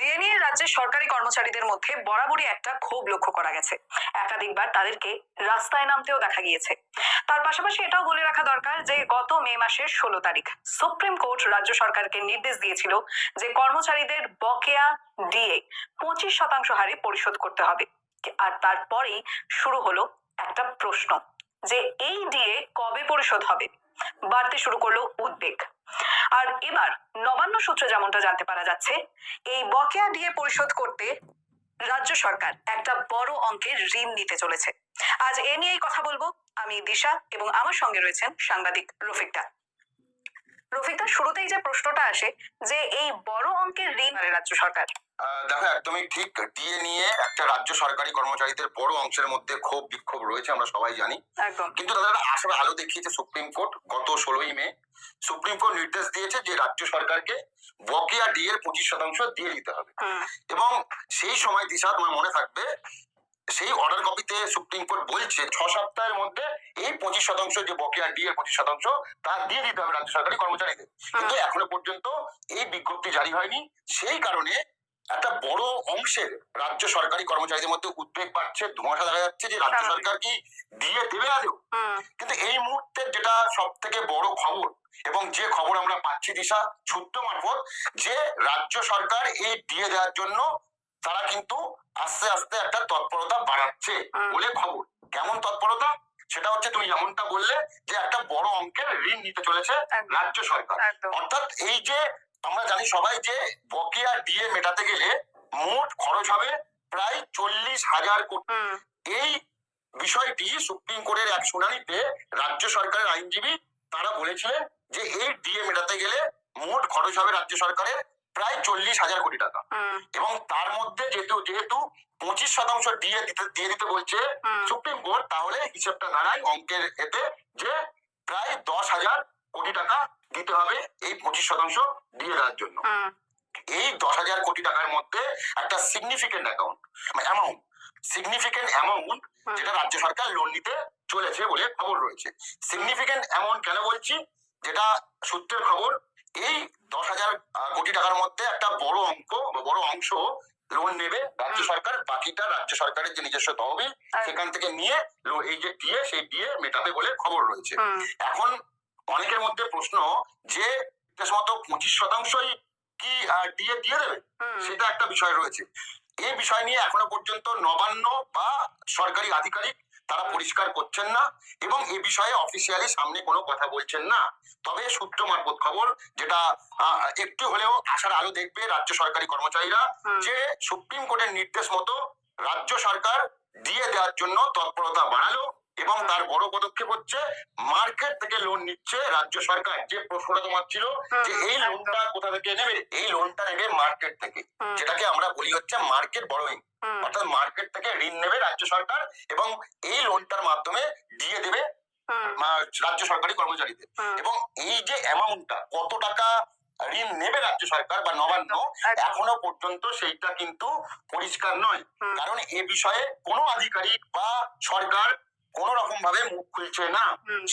DA নিয়ে রাজ্যের সরকারি কর্মচারীদের মধ্যে বরাবরই একটা ক্ষোভ লক্ষ্য করা গেছে। একাধিকবার তাদেরকে রাস্তায় নামতেও দেখা গিয়েছে। তার পাশাপাশি এটাও বলে রাখা দরকার যে, গত মে মাসের ষোলো তারিখ সুপ্রিম কোর্ট রাজ্য সরকারকে নির্দেশ দিয়েছিল যে, কর্মচারীদের বকেয়া ডিএ পঁচিশ শতাংশ হারে পরিশোধ করতে হবে। আর তারপরেই শুরু হলো একটা প্রশ্ন যে, এই ডিএ কবে পরিশোধ হবে? বাড়তে শুরু করল উদ্বেগ। আর এবার নবান্ন সূত্রে যেমনটা জানতে পারা যাচ্ছে, এই বকেয়া ডিএ পরিশোধ করতে রাজ্য সরকার একটা বড় অঙ্কের ঋণ নিতে চলেছে। আজ এ নিয়েই কথা বলব। আমি দিশা এবং আমার সঙ্গে রয়েছেন সাংবাদিক রফিকদা। রফিকদা, শুরুতেই যে প্রশ্নটা আসে যে এই বড় অঙ্কের ঋণ আনে রাজ্য সরকার। দেখো একদমই ঠিক। ডিএ নিয়ে একটা রাজ্য সরকারি কর্মচারীদের বড় অংশের মধ্যে ক্ষোভ বিক্ষোভ রয়েছে আমরা সবাই জানি। কিন্তু তাদের আসার আলো দেখিয়েছে সুপ্রিম কোর্ট গত ষোলোই মে। সুপ্রিম কোর্ট নির্দেশ দিয়েছে যে রাজ্য সরকারকে বকেয়া ডিএর পঁচিশ শতাংশ দিয়ে দিতে হবে। এবং সেই সময় দিশা তোমার মনে থাকবে সেই অর্ডার কপিতে সুপ্রিম কোর্ট বলছে ছ সপ্তাহের মধ্যে এই পঁচিশ শতাংশ যে বকেয়া ডিএর পঁচিশ শতাংশ তা দিয়ে দিতে হবে রাজ্য সরকারি কর্মচারীদের। কিন্তু এখনও পর্যন্ত এই বিজ্ঞপ্তি জারি হয়নি। সেই কারণে অংশের রাজ্য সরকারি কর্মচারীদের মধ্যে উদ্বেগ বাড়ছে ধোঁয়াশা দেখা যাচ্ছে যে রাজ্য সরকার কি দিয়ে দেবে আদৌ কিন্তু এই মুহূর্তে যেটা সব থেকে বড় খবর এবং যে খবর আমরা পাচ্ছি দিশা সূত্র মারফত যে রাজ্য সরকার এই দিয়ে দেওয়ার জন্য তারা কিন্তু আস্তে আস্তে একটা তৎপরতা বাড়াচ্ছে বলে খবর। কেমন তৎপরতা? সেটা হচ্ছে তুমি যেমনটা বললে যে একটা বড় অঙ্কের ঋণ নিতে চলেছে রাজ্য সরকার। অর্থাৎ এই যে আমরা জানি সবাই যে বকেয়া ডিএ মেটাতে গেলে মোট খরচ হবে প্রায় চল্লিশ হাজার কোটি। এই বিষয়টি সুপ্রিম কোর্টের এক শুনানিতে রাজ্য সরকারের আইনজীবী তারা বলেছিলেন যে এই ডিএ মেটাতে গেলে মোট খরচ হবে রাজ্য সরকারের প্রায় চল্লিশ হাজার কোটি টাকা। এবং তার মধ্যে যেহেতু যেহেতু পঁচিশ শতাংশ ডিএ দিতে দিয়ে দিতে বলছে সুপ্রিম কোর্ট তাহলে হিসেবটা দাঁড়ায় অঙ্কের এতে যে প্রায় দশ হাজার কোটি টাকা দিতে হবে এই পঁচিশ শতাংশ ডিএ দেওয়ার জন্য। এই দশ হাজার কোটি টাকার মধ্যে একটা সিগনিফিকেন্ট অ্যাকাউন্ট মানে অ্যামাউন্ট সিগনিফিকেন্ট অ্যামাউন্ট যেটা রাজ্য সরকার লোন নিতে চলেছে বলে খবর রয়েছে। সিগনিফিকেন্ট অ্যামাউন্ট কেন বলছি? যেটা সূত্রের খবর এই দশ হাজার কোটি টাকার মধ্যে একটা বড় অঙ্ক বড় অংশ লোন নেবে রাজ্য সরকার বাকিটা রাজ্য সরকারের যে নিজস্ব তহবিল সেখান থেকে নিয়ে এই যে ডিএ সেই ডিএ মেটাবে বলে খবর রয়েছে। এখন অনেকের মধ্যে প্রশ্ন যে মতো পঁচিশ শতাংশই কি ডিএ দিয়ে দেবে? সেটা একটা বিষয় রয়েছে। এই বিষয় নিয়ে এখনও পর্যন্ত নবান্ন বা সরকারি আধিকারিক তারা পরিষ্কার করছেন না এবং এ বিষয়ে অফিসিয়ালি সামনে কোনো কথা বলছেন না। তবে সূত্র মারফত খবর যেটা আহ, একটু হলেও আশার আলো দেখবে রাজ্য সরকারি কর্মচারীরা যে সুপ্রিম কোর্টের নির্দেশ মতো রাজ্য সরকার দিয়ে দেওয়ার জন্য তৎপরতা বাড়ালো। এবং তার বড় পদক্ষেপ হচ্ছে মার্কেট থেকে লোন নিচ্ছে রাজ্য সরকার। যে প্রশ্নটা তোমার ছিল যে এই লোনটা কোথা থেকে নেবে? এই লোনটা নেবে মার্কেট থেকে। যেটাকে আমরা বলি হচ্ছে মার্কেট বড়োইং অর্থাৎ মার্কেট থেকে ঋণ নেবে রাজ্য সরকার এবং এই লোনটার মাধ্যমে দিয়ে দেবে রাজ্য সরকারি কর্মচারীদের। এবং এই যে অ্যামাউন্টটা কত টাকা ঋণ নেবে রাজ্য সরকার বা নবান্ন। এখনও পর্যন্ত সেইটা কিন্তু পরিষ্কার নয়। কারণ এ বিষয়ে কোনো আধিকারিক বা সরকার কোন রকম ভাবে মুখ খুলছে না।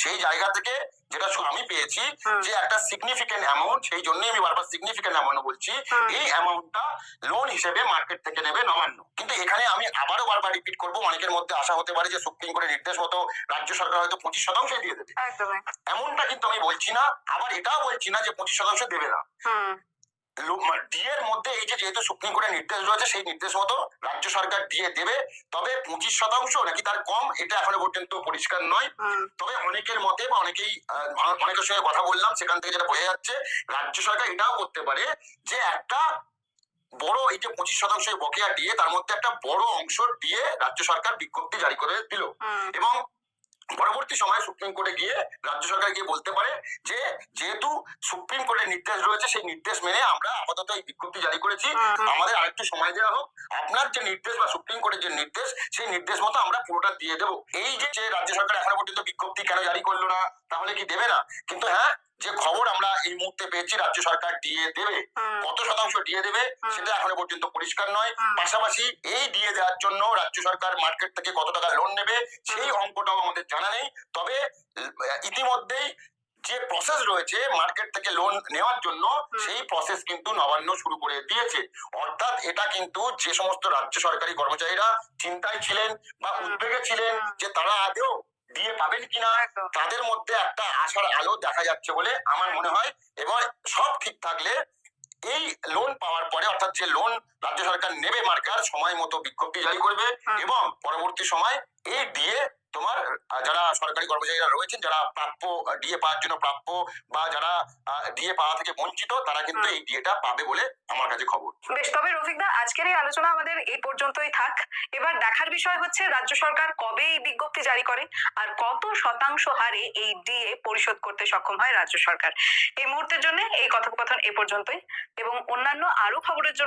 সেই জায়গা থেকে যেটা আমি পেয়েছি যে একটা সিগনিফিকেন্ট অ্যামাউন্ট সেই জন্য আমি বারবার সিগনিফিকেন্ট অ্যামাউন্ট বলছি এই অ্যামাউন্টটা লোন হিসেবে মার্কেট থেকে নেবে নবান্ন। কিন্তু এখানে আমি আবারও বারবার রিপিট করব অনেকের মধ্যে আশা হতে পারে যে সুপ্রিম কোর্টের নির্দেশ মতো রাজ্য সরকার হয়তো পঁচিশ শতাংশ দিয়ে দেবে। এমনটা কিন্তু আমি বলছি না আবার এটাও বলছি না যে পঁচিশ শতাংশ দেবে না। হুম ডিএ এর মধ্যে এই যে যেহেতু সুপ্রিম কোর্টের নির্দেশ রয়েছে সেই নির্দেশ মতো রাজ্য সরকার দিয়ে দেবে। তবে পঁচিশ শতাংশ নাকি তার কম এটা এখনও পর্যন্ত পরিষ্কার নয়। তবে অনেকের মতে বা অনেকেই অনেকের সঙ্গে কথা বললাম সেখান থেকে যেটা বোঝা যাচ্ছে রাজ্য সরকার এটাও করতে পারে যে একটা বড় এই যে পঁচিশ শতাংশ বকেয়া দিয়ে তার মধ্যে একটা বড় অংশ দিয়ে রাজ্য সরকার বিজ্ঞপ্তি জারি করে দিল। এবং পরবর্তী সময় সুপ্রিম কোর্টে গিয়ে রাজ্য সরকার গিয়ে বলতে পারে যে যেহেতু সুপ্রিম কোর্টের নির্দেশ রয়েছে সেই নির্দেশ মেনে আমরা আপাতত এই বিজ্ঞপ্তি জারি করেছি। হুম। আমাদের আরেকটু সময় দেওয়া হোক। আপনার যে নির্দেশ বা সুপ্রিম কোর্টের যে নির্দেশ সেই নির্দেশ মতো আমরা পুরোটা দিয়ে দেবো। এই যে রাজ্য সরকার এখনও পর্যন্ত বিজ্ঞপ্তি কেন জারি করল না তাহলে কি দেবে না? কিন্তু হ্যাঁ যে খবর পেয়েছি রাজ্য সরকার দিয়ে দেবে কত শতাংশ দিয়ে দেবে সেটা এখনও পর্যন্ত পরিষ্কার নয়। পাশাপাশি এই দিয়ে দেওয়ার জন্য রাজ্য সরকার মার্কেট থেকে কত টাকা লোন নেবে সেই অঙ্কটাও আমাদের জানা নেই। তবে ইতিমধ্যেই যে প্রসেস রয়েছে মার্কেট থেকে লোন নেওয়ার জন্য সেই প্রসেস কিন্তু নবান্ন শুরু করে দিয়েছে। অর্থাৎ এটা কিন্তু যে সমস্ত রাজ্য সরকারি কর্মচারীরা চিন্তায় ছিলেন বা। উদ্বেগে ছিলেন যে তারা আদৌ দিয়ে পাবেন কিনা তাদের মধ্যে একটা আশার আলো দেখা যাচ্ছে বলে আমার মনে হয় এবং সব ঠিক থাকলে এই লোন পাওয়ার পরে অর্থাৎ যে লোন রাজ্য সরকার নেবে মার্কার সময় মতো বিজ্ঞপ্তি জারি করবে এবং পরবর্তী সময় এই ডিএ তোমার যারা সরকারি কর্মচারীরা রয়েছেন যারা প্রাপ্য ডিএ পাওয়ার জন্য প্রাপ্য বা যারা ডিএ পাওয়া থেকে বঞ্চিত তারা কিন্তু এই ডিএটা পাবে বলে আমার কাছে খবর। বেশ তবে রফিকদা আজকের এই আলোচনা আমাদের এই পর্যন্তই থাক। এবার দেখার বিষয় হচ্ছে রাজ্য সরকার কবে এই বিজ্ঞপ্তি জারি করে আর কত শতাংশ হারে এই ডিএ পরিশোধ করতে সক্ষম হয় রাজ্য সরকার? এই মুহূর্তের জন্য এই কথোপকথন এ পর্যন্তই এবং অন্যান্য আরও খবরের জন্য